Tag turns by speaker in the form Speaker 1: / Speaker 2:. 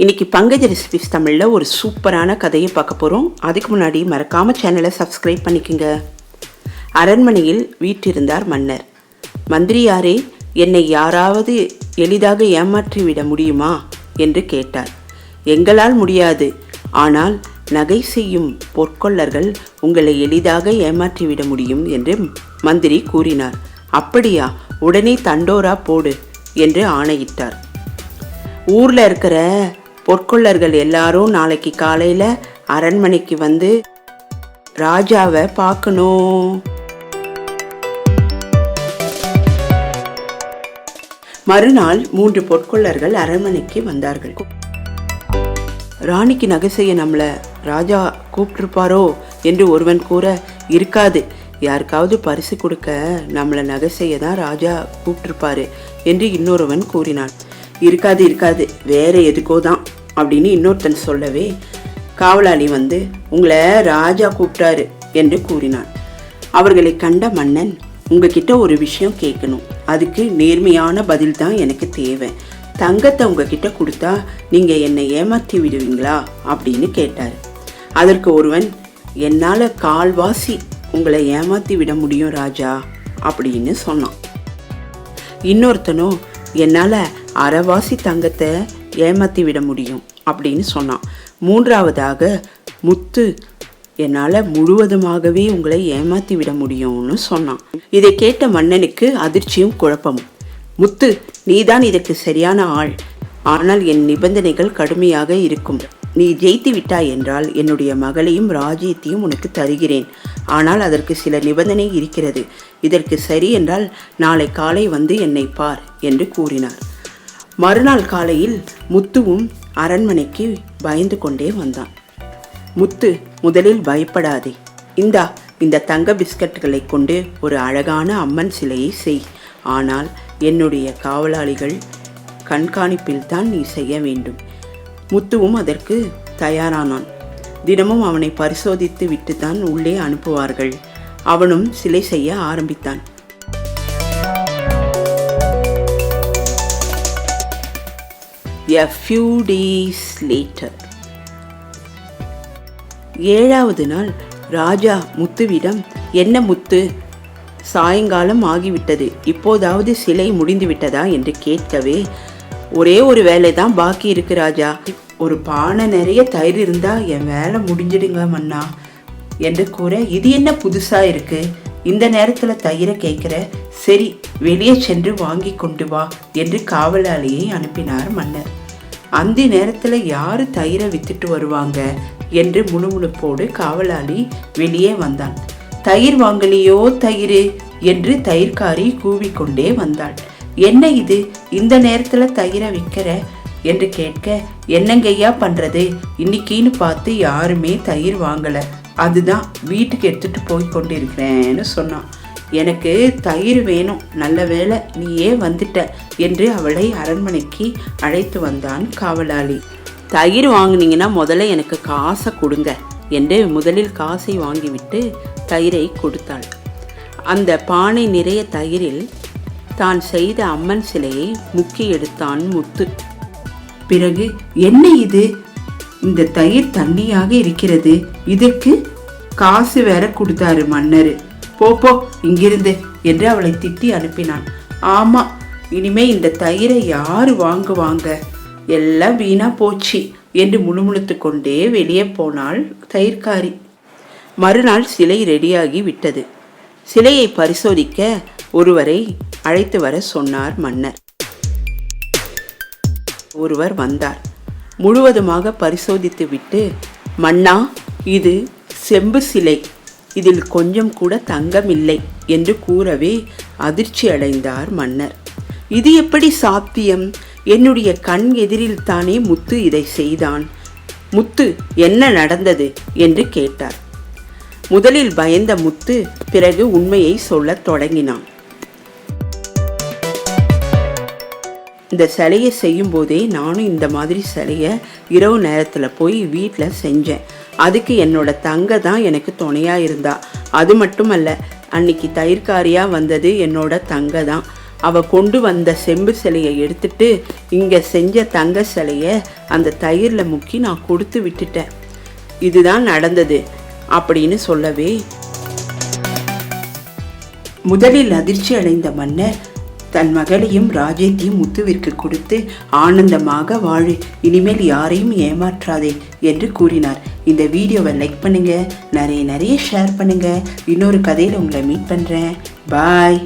Speaker 1: இன்றைக்கி பங்கஜ ரெசிபிஸ் தமிழில் ஒரு சூப்பரான கதையை பார்க்க போகிறோம் அதுக்கு முன்னாடி மறக்காம சேனலை சப்ஸ்கிரைப் பண்ணிக்கோங்க. அரண்மனையில் வீற்றிருந்தார் மன்னர். மந்திரியாரே என்னை யாராவது எளிதாக ஏமாற்றி விட முடியுமா? என்று கேட்டார். எங்களால் முடியாது. ஆனால் நகை செய்யும் பொற்கொள்ளர்கள் உங்களை எளிதாக ஏமாற்றிவிட முடியும் என்று மந்திரி கூறினார். அப்படியா? உடனே தண்டோரா போடு என்று ஆணையிட்டார். ஊரில் இருக்கிற பொற்கொள்ளர்கள் எல்லாரும் நாளைக்கு காலையில அரண்மனைக்கு வந்து ராஜாவை பார்க்கணும். மறுநாள் மூன்று பொற்கொள்ளர்கள் அரண்மனைக்கு வந்தார்கள். ராணிக்கு நகை செய்ய நம்மள ராஜா கூப்பிட்டுருப்பாரோ என்று ஒருவன் கூற இருக்காது. யாருக்காவது பரிசு கொடுக்க நம்மளை நகை செய்ய தான் ராஜா கூப்பிட்டுருப்பாரு என்று இன்னொருவன் கூறினான். இருக்காது இருக்காது. வேற எதுக்கோ தான் அப்படின்னு இன்னொருத்தன் சொல்லவே காவலாளி வந்து உங்களை ராஜா கூப்பிட்டாரு என்று கூறினான் அவர்களை கண்ட மன்னன் உங்ககிட்ட ஒரு விஷயம் கேட்கணும். அதுக்கு நேர்மையான பதில் தான் எனக்கு தேவை. தங்கத்தை உங்ககிட்ட கொடுத்தா நீங்கள் என்னை ஏமாற்றி விடுவீங்களா? அப்படின்னு கேட்டார். அதற்கு ஒருவன் என்னால் கால்வாசி உங்களை ஏமாற்றி விட முடியும் ராஜா அப்படின்னு சொன்னான். இன்னொருத்தனோ என்னால் அரைவாசி தங்கத்தை ஏமாற்றி விட முடியும் அப்படின்னு சொன்னான். மூன்றாவதாக முத்து என்னால் முழுவதுமாகவே உங்களை ஏமாற்றி விட முடியும்னு சொன்னான். இதை கேட்ட மன்னனுக்கு அதிர்ச்சியும் குழப்பமும். முத்து நீதான் இதற்கு சரியான ஆள். ஆனால் என் நிபந்தனைகள் கடுமையாக இருக்கும். நீ ஜெயித்து விட்டாய் என்றால் என்னுடைய மகளையும் ராஜ்யத்தையும் உனக்கு தருகிறேன். ஆனால் அதற்கு சில நிபந்தனை இருக்கிறது. இதற்கு சரி என்றால் நாளை காலை வந்து என்னை பார் என்று கூறினார். மறுநாள் காலையில் முத்துவும் அரண்மனைக்கு பயந்து கொண்டே வந்தான். முத்து முதலில் பயப்படாதே. இந்தா இந்த தங்க பிஸ்கட்களை கொண்டு ஒரு அழகான அம்மன் சிலையை செய். ஆனால் என்னுடைய காவலாளிகள் கண்காணிப்பில் தான் நீ செய்ய வேண்டும். முத்துவும் அதற்கு தயாரானான். தினமும் அவனை பரிசோதித்து விட்டுத்தான் உள்ளே அனுப்புவார்கள். அவனும் சிலை செய்ய ஆரம்பித்தான். A few days later. ஏழாவது நாள் ராஜா முத்துவிடம் என்ன முத்து? சாயங்காலம் ஆகிவிட்டது. இப்போதாவது சிலை முடிந்து விட்டதா என்று கேட்கவே ஒரே ஒரு வேலை தான் பாக்கி இருக்கு ராஜா. ஒரு பானை நிறைய தயிர் இருந்தா என் வேலை முடிஞ்சிடுங்க மன்னா என்று கூற இது என்ன புதுசா இருக்கு? இந்த நேரத்துல தயிரை கேட்குற சரி வெளியே சென்று வாங்கி கொண்டு வா என்று காவலாளியை அனுப்பினார் மன்னர். அந்த நேரத்தில் யார் தயிரை வித்துட்டு வருவாங்க? என்று முணுமுணுப்போடு காவலாளி வெளியே வந்தான். தயிர் வாங்கலையோ தயிர்? என்று தயிர்காரி கூவிக்கொண்டே வந்தாள். என்ன இது? இந்த நேரத்தில் தயிரை விற்கிற என்று கேட்க என்னங்கய்யா பண்ணுறது இன்னைக்கின்னு பார்த்து யாருமே தயிர் வாங்கலை. அதுதான் வீட்டுக்கு எடுத்துகிட்டு போய் கொண்டிருக்கிறேன்னு சொன்னான். எனக்கு தயிர் வேணும் நல்ல வேளை நீயே வந்துட்ட என்று அவளை அரண்மனைக்கு அழைத்து வந்தான் காவலாளி. தயிர் வாங்குனீங்கன்னா முதல்ல எனக்கு காசை கொடுங்க என்று முதலில் காசை வாங்கிவிட்டு தயிரை கொடுத்தாள். அந்த பானை நிறைய தயிரில் தான் செய்த அம்மன் சிலையை முக்கி எடுத்தான் முத்து. பிறகு என்ன இது? இந்த தயிர் தண்ணியாக இருக்கிறது இதற்கு காசு வேற கொடுத்தாரு மன்னர். போ போ இங்கிருந்து என்று அவளை திட்டி அனுப்பினான். ஆமா இனிமே இந்த தயிரை யாரு வாங்குவாங்க? எல்லாம் வீணா போச்சு என்று முணுமுணுத்து கொண்டே வெளியே போனாள் தயிர்காரி. மறுநாள் சிலை ரெடியாகி விட்டது. சிலையை பரிசோதிக்க ஒருவரை அழைத்து வர சொன்னார் மன்னர். ஒருவர் வந்தார். முழுவதுமாக பரிசோதித்து விட்டு மன்னா இது செம்பு சிலை. இதில் கொஞ்சம் கூட தங்கமில்லை என்று கூறவே அதிர்ச்சி அடைந்தார் மன்னர். இது எப்படி சாத்தியம்? என்னுடைய கண் எதிரில் தானே முத்து இதை செய்தான். முத்து என்ன நடந்தது? என்று கேட்டார். முதலில் பயந்த முத்து பிறகு உண்மையை சொல்லத் தொடங்கினான். இந்த சிலையை செய்யும் போதே நானும் இந்த மாதிரி சிலையை இரவு நேரத்தில் போய் வீட்டில் செஞ்சேன். அதுக்கு என்னோட தங்க தான் எனக்கு துணையாக இருந்தா. அது மட்டுமல்ல அன்னைக்கு தயிர்காரியாக வந்தது என்னோட தங்க தான். அவள் கொண்டு வந்த செம்பு சிலையை எடுத்துட்டு இங்கே செஞ்ச தங்க சிலையை அந்த தயிர்ல முக்கி நான் கொடுத்து விட்டுட்டேன். இதுதான் நடந்தது அப்படின்னு சொல்லவே. முதலில் அதிர்ச்சி அடைந்த மன்னர் தன் மகளையும் ராஜேத்தையும் முத்துவிற்கு கொடுத்து ஆனந்தமாக வாழு. இனிமேல் யாரையும் ஏமாற்றாதே என்று கூறினார். இந்த வீடியோவை லைக் பண்ணுங்க நிறைய நிறைய ஷேர் பண்ணுங்க. இன்னொரு கதையில் உங்களை மீட் பண்ணுறேன் பாய்